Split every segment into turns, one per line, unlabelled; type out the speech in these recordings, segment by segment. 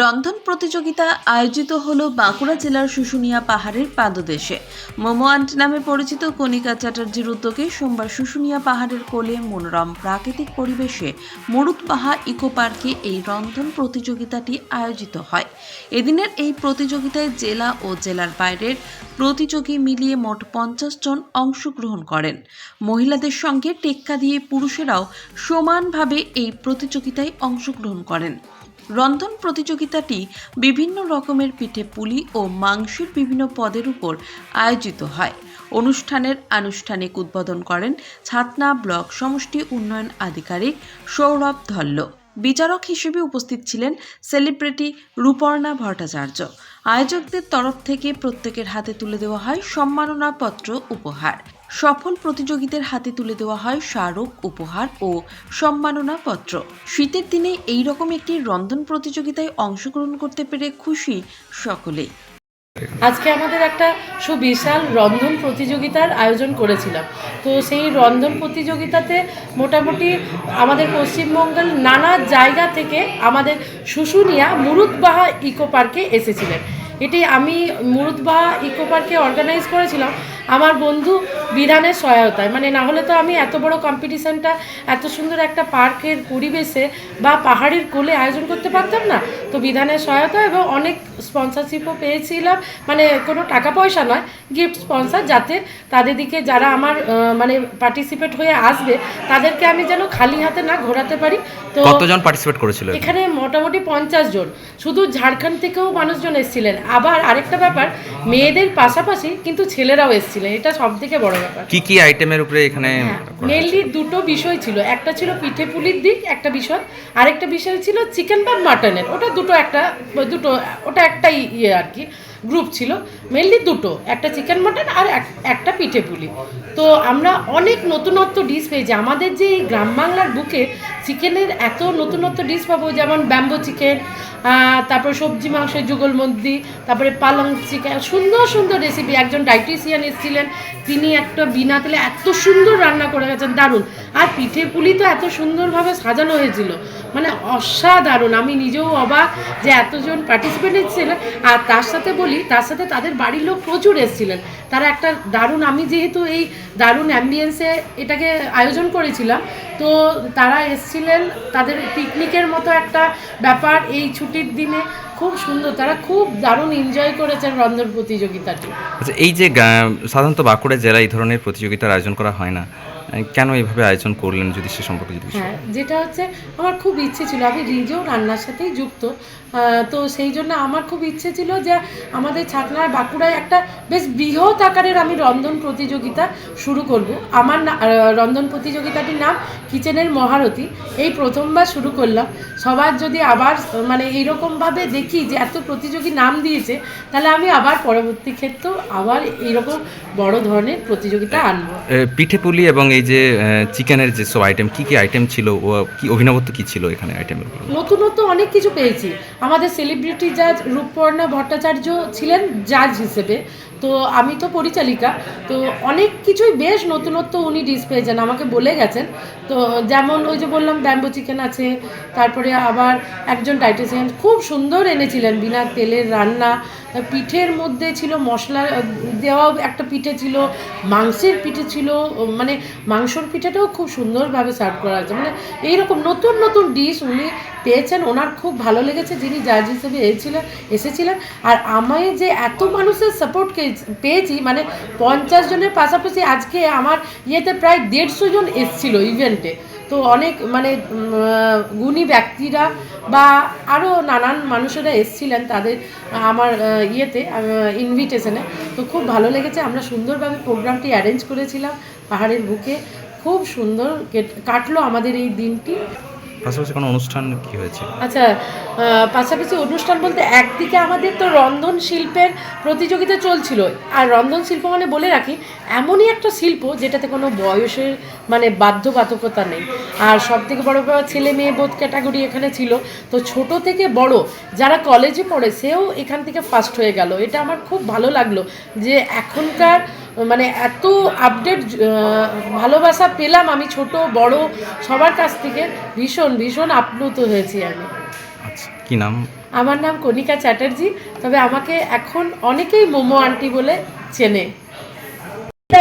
রন্ধন প্রতিযোগিতা আয়োজিত হল বাঁকুড়া জেলার শুশুনিয়া পাহাড়ের পাদদেশে। মোমো আন্ট নামে পরিচিত কণিকা চ্যাটার্জির উদ্যোগে সোমবার শুশুনিয়া পাহাড়ের কোলে মনোরম প্রাকৃতিক পরিবেশে মরুতবাহা ইকো পার্কে এই রন্ধন প্রতিযোগিতাটি আয়োজিত হয়। এদিনের এই প্রতিযোগিতায় জেলা ও জেলার বাইরের প্রতিযোগী মিলিয়ে মোট পঞ্চাশ জন অংশগ্রহণ করেন। মহিলাদের সঙ্গে টেক্কা দিয়ে পুরুষেরাও সমানভাবে এই প্রতিযোগিতায় অংশগ্রহণ করেন। রন্ধন প্রতিযোগিতাটি বিভিন্ন রকমের পিঠে পুলি ও মাংসের বিভিন্ন পদের উপর আয়োজিত হয়। অনুষ্ঠানের আনুষ্ঠানিক উদ্বোধন করেন ছাতনা ব্লক সমষ্টি উন্নয়ন আধিকারিক সৌরভ ধল্ল। বিচারক হিসেবে উপস্থিত ছিলেন সেলিব্রিটি রূপর্ণা ভট্টাচার্য। আয়োজকদের তরফ থেকে প্রত্যেকের হাতে তুলে দেওয়া হয় সম্মাননাপত্র উপহার। সফল প্রতিযোগীদের হাতে তুলে দেওয়া হয় স্মারক, উপহার ও সম্মাননাপত্র। শীতের দিনে এই রকম একটি রন্ধন প্রতিযোগিতায় অংশগ্রহণ করতে পেরে খুশি সকলেই।
আজকে আমাদের একটা সুবিশাল রন্ধন প্রতিযোগিতার আয়োজন করেছিলাম। তো সেই রন্ধন প্রতিযোগিতাতে মোটামুটি আমাদের পশ্চিমবঙ্গের নানা জায়গা থেকে আমাদের শুশুনিয়া মুরুদবাহা ইকো পার্কে এসেছিলেন। এটি আমি মুরুদবাহা ইকো পার্কে অর্গানাইজ করেছিলাম। আমার বন্ধু বিধানের সহায়তায়। মানে না হলে তো আমি এত বড় কম্পিটিশানটা এত সুন্দর একটা পার্কের পরিবেশে বা পাহাড়ের কোলে আয়োজন করতে পারতাম না। তো বিধানের সহায়তা এবং অনেক স্পন্সারশিপও পেয়েছিলাম। মানে কোনো টাকা পয়সা নয় গিফট স্পন্সার যাতে তাদের দিকে যারা আমার মানে পার্টিসিপেট হয়ে আসবে তাদেরকে আমি যেন খালি হাতে না ঘোরাতে পারি। তো
কতজন পার্টিসিপেট করেছিল
এখানে মোটামুটি পঞ্চাশ জন। শুধু ঝাড়খণ্ড থেকেও মানুষজন এসেছিলেন। আবার আরেকটা ব্যাপার মেয়েদের পাশাপাশি কিন্তু ছেলেরাও এসেছিলেন এটা সব থেকে বড় ব্যাপার।
কি কি আইটেমের উপরে এখানে
হ্যাঁ, মেনলি দুটো বিষয় ছিল একটা ছিল পিঠে পুলির দিক একটা বিষয় আরেকটা বিষয় ছিল চিকেন বা মাটনের ওটা দুটো একটা দুটো ওটা একটাই ইয়ে আর কি। গ্রুপ ছিল মেনলি দুটো, একটা চিকেন মাটন আর এক- একটা পিঠে পুলি। তো আমরা অনেক নতুনত্ব ডিশ পেয়েছি। আমাদের যে এই গ্রাম বাংলার বুকে চিকেনের এত নতুনত্ব ডিশ পাবো, যেমন ব্যাম্বো চিকেন তারপর সবজি মাংসের যুগলমন্দি তারপরে পালং চিকেন সুন্দর সুন্দর রেসিপি একজন ডাইটিশিয়ান এসেছিলেন, তিনি একটা বিনা তেলে এত সুন্দর রান্না করে গেছেন, দারুণ। আর পিঠে পুলি তো এত সুন্দরভাবে সাজানো হয়েছিল মানে অসাধারণ। আমি নিজেও অবাক যে এতজন পার্টিসিপেন্ট এসেছিলেন, আর তার সাথে বলি তার সাথে তাদের বাড়ির লোক প্রচুর এসেছিলেন। তারা একটা দারুণ, আমি যেহেতু এই দারুণ অ্যাম্বিয়েন্সে এটাকে আয়োজন করেছিলাম, তো তারা এসেছিলেন, তাদের পিকনিকের মতো একটা ব্যাপার এই ছুটির দিনে। খুব সুন্দর, তারা খুব দারুণ এনজয় করেছেন রন্ধন প্রতিযোগিতাটি।
আচ্ছা এই যে সাধারণত বাঁকুড়া জেলায় এই ধরনের প্রতিযোগিতার আয়োজন করা হয় না কেন এইভাবে আয়োজন করলেন যদি সে সম্পর্কে যদি
হ্যাঁ যেটা হচ্ছে আমার খুব ইচ্ছে ছিল আমি নিজেও রান্নার সাথেই যুক্ত। তো সেই জন্য আমার খুব ইচ্ছে ছিল যে আমাদের ছাতনার বাঁকুড়ায় একটা বেশ বৃহৎ আকারের আমি রন্ধন প্রতিযোগিতা শুরু করব। আমার না- রন্ধন প্রতিযোগিতাটির নাম কিচেনের মহারথী। এই প্রথমবার শুরু করলাম। সবার যদি আবার মানে এইরকমভাবে দেখি যে এত প্রতিযোগী নাম দিয়েছে তাহলে আমি আবার পরবর্তী ক্ষেত্রেও আবার এইরকম বড় ধরনের প্রতিযোগিতা আনব।
পিঠে পুলি এবং এই যে চিকেনের যে সব আইটেম কি কি আইটেম ছিল, ও, কি অভিনবত্ব কি ছিল এখানে আইটেমের
নতুনত্ব অনেক কিছু পেয়েছি। আমাদের সেলিব্রিটি জাজ রূপপর্ণা ভট্টাচার্য ছিলেন জাজ হিসেবে। তো আমি তো পরিচালিকা। তো অনেক কিছুই বেশ নতুনত্ব উনি ডিশ পেয়েছেন আমাকে বলে গেছেন। তো যেমন ওই যে বললাম ব্যাম্বো চিকেন আছে, তারপরে আবার একজন ডাইটিশিয়ান খুব সুন্দর এনেছিলেন, বিনা তেলের রান্না। পিঠের মধ্যে ছিল মশলা আহ, দেওয়াও একটা পিঠে ছিল মাংসের পিঠে ছিল মানে মাংসর পিঠেটাও খুব সুন্দরভাবে সার্ভ করা হয়েছে। মানে এইরকম নতুন নতুন ডিশ উনি পেয়েছেন ওনার খুব ভালো লেগেছে যিনি জাজ হিসেবে এসেছিলেন এসেছিলেন। আর আমি যে এত মানুষের সাপোর্ট পেয়েছি মানে পঞ্চাশ জনের পাশাপাশি আজকে আমার ইয়েতে প্রায় দেড়শো জন এসেছিল ইভেন্টে তো অনেক মানে গুণী ব্যক্তিরা বা আরও নানান মানুষেরা এসছিলেন তাদের আমার ইয়েতে ইনভিটেশনে তো খুব ভালো লেগেছে, আমরা সুন্দরভাবে প্রোগ্রামটি অ্যারেঞ্জ করেছিলাম পাহাড়ের বুকে। খুব সুন্দর কেট- কাটলো আমাদের এই দিনটি।
পাশাপাশি কোনো অনুষ্ঠান কি হয়েছে?
আচ্ছা পাশাপাশি অনুষ্ঠান বলতে একদিকে আমাদের তো রন্ধন শিল্পের প্রতিযোগিতা চলছিল। আর রন্ধন শিল্প মানে বলে রাখি, এমনই একটা শিল্প যেটাতে কোনো বয়সের মানে বাধ্যবাধকতা নেই। আর সব থেকে বড় ব্যাপার, ছেলে মেয়ে বোধ ক্যাটাগরি এখানে ছিল। তো ছোট থেকে বড় যারা কলেজে পড়ে, সেও এখান থেকে ফার্স্ট হয়ে গেল। এটা আমার খুব ভালো লাগল যে এখনকার মানে এত আপডেট ভালোবাসা পেলাম আমি ছোট বড় সবার কাছ থেকে। ভীষণ ভীষণ আপ্লুত হয়েছি আমি।
আচ্ছা কি নাম?
আমার নাম কণিকা চ্যাটার্জি তবে আমাকে এখন অনেকেই মোমো আন্টি বলে চেনে।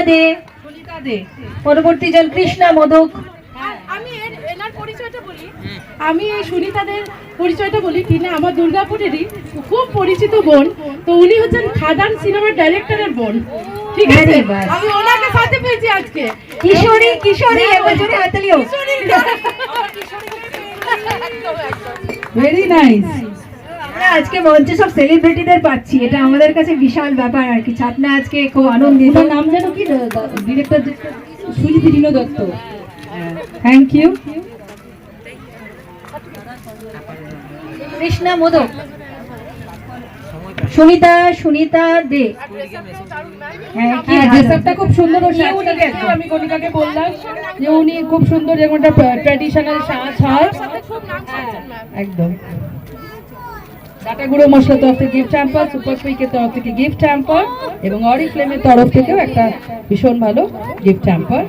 দে পরবর্তী জন কৃষ্ণা মোদক
আমি এনার পরিচয়টা বলি। আমি এই সুনিতাদের পরিচয়টা বলি তিনি আমার দুর্গাপুরেরই খুব পরিচিত বোন। তো উনি হচ্ছেন খাদান সিনেমার ডাইরেক্টরের বোন। ঠিক আছে আমি ওনাকে সাথে পেয়েছি আজকে।
কিশোরী কিশোরী একবার জোরে হাততালিও ভেরি নাইস আমরা আজকে মঞ্চে সব সেলিব্রিটিদের পাচ্ছি এটা আমাদের কাছে বিশাল ব্যাপার আর কি। ছাপনা আজকে খুব আনন্দিত। নাম যেন কি? Director Sujit Rino Dutta. Thank you Krishna Modak. Sunita Sunita Dey. হ্যাঁ ড্রেসআপটা খুব সুন্দর
আমি কণিকাকে বললাম যে উনি খুব সুন্দর যেমন ট্র্যাডিশনাল সাজ হয়। একদম। ডাটা গুঁড়ো মশলার তরফ থেকে গিফট হ্যাম্পার সুপার সুইকের তরফ থেকে গিফট হ্যাম্পার এবং অরি ফ্লেমের তরফ থেকেও একটা ভীষণ ভালো গিফট হ্যাম্পার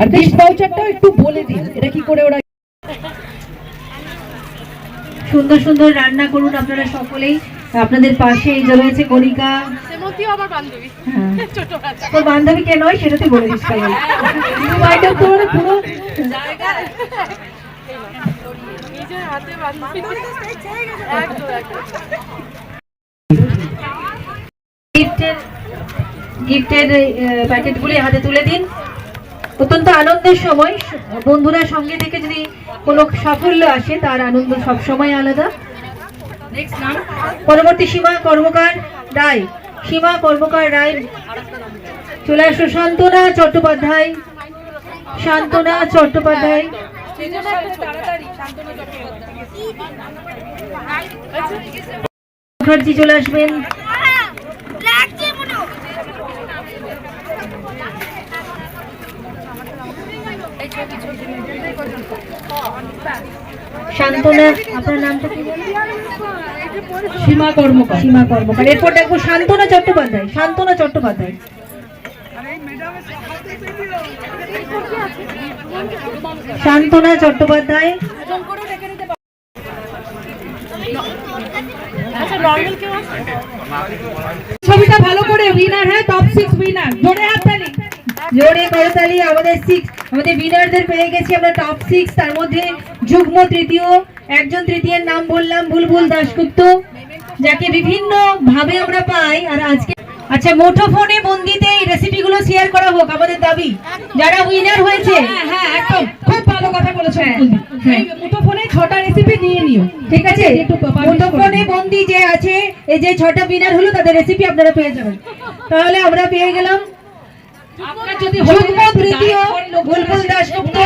আর গিফট ভাউচারটাও একটু বলে দিন এটা কি করে ওরা
সুন্দর সুন্দর রান্না করুন আপনারা সকলেই। আপনাদের পাশে এই যে রয়েছে কণিকা। হ্যাঁ। তোর বান্ধবী কে নয় সেটা তুই বলে দিস পুরো গিফটের গিফটের প্যাকেটগুলি হাতে তুলে দিন। অত্যন্ত আনন্দের সময়। বন্ধুরা সঙ্গে থেকে যদি কোনো সাফল্য আসে, তার আনন্দ সব সময় আলাদা। পরবর্তী সীমা কর্মকার রায়। সীমা কর্মকার রায়। চলে আসো শান্তনা চট্টোপাধ্যায়। শান্তনা চট্টোপাধ্যায়। মুখার্জি চলে আসবেন। শান্তনা আপনার নামটা কি
সীমা কর্মকার।
সীমা কর্মকার। এরপর দেখব শান্তনা চট্টোপাধ্যায় শান্তনা চট্টোপাধ্যায়। শান্তনা চট্টোপাধ্যায়।
আচ্ছা
ছবিটা ভালো করে উইনার হ্যাঁ টপ সিক্স উইনার জোরে হাততালি।
জোরে করতালি আমাদের সিক্স আমাদের উইনারদের পেয়ে গেছি আমরা টপ সিক্স তার মধ্যে যুগ্ম তৃতীয় একজন তৃতীয়ের নাম বললাম বুলবুল দাশগুপ্ত যাকে বিভিন্ন ভাবে আমরা পাই আর আজকে আচ্ছা মুঠো ফোনে বন্দিতে এই রেসিপিগুলো শেয়ার করা হোক আমাদের দাবি যারা উইনার হয়েছে
হ্যাঁ একদম খুব ভালো কথা বলেছ
হ্যাঁ। হ্যাঁ।
মুঠোফোনে ছটা রেসিপি নিয়ে নিও
ঠিক আছে। বন্দি যে আছে এই যে ছটা উইনার হলো তাদের রেসিপি আপনারা পেয়ে যাবেন তাহলে আমরা পেয়ে গেলাম
আপনার যদি
যুগ্ম তৃতীয় বুলবুল দাশগুপ্ত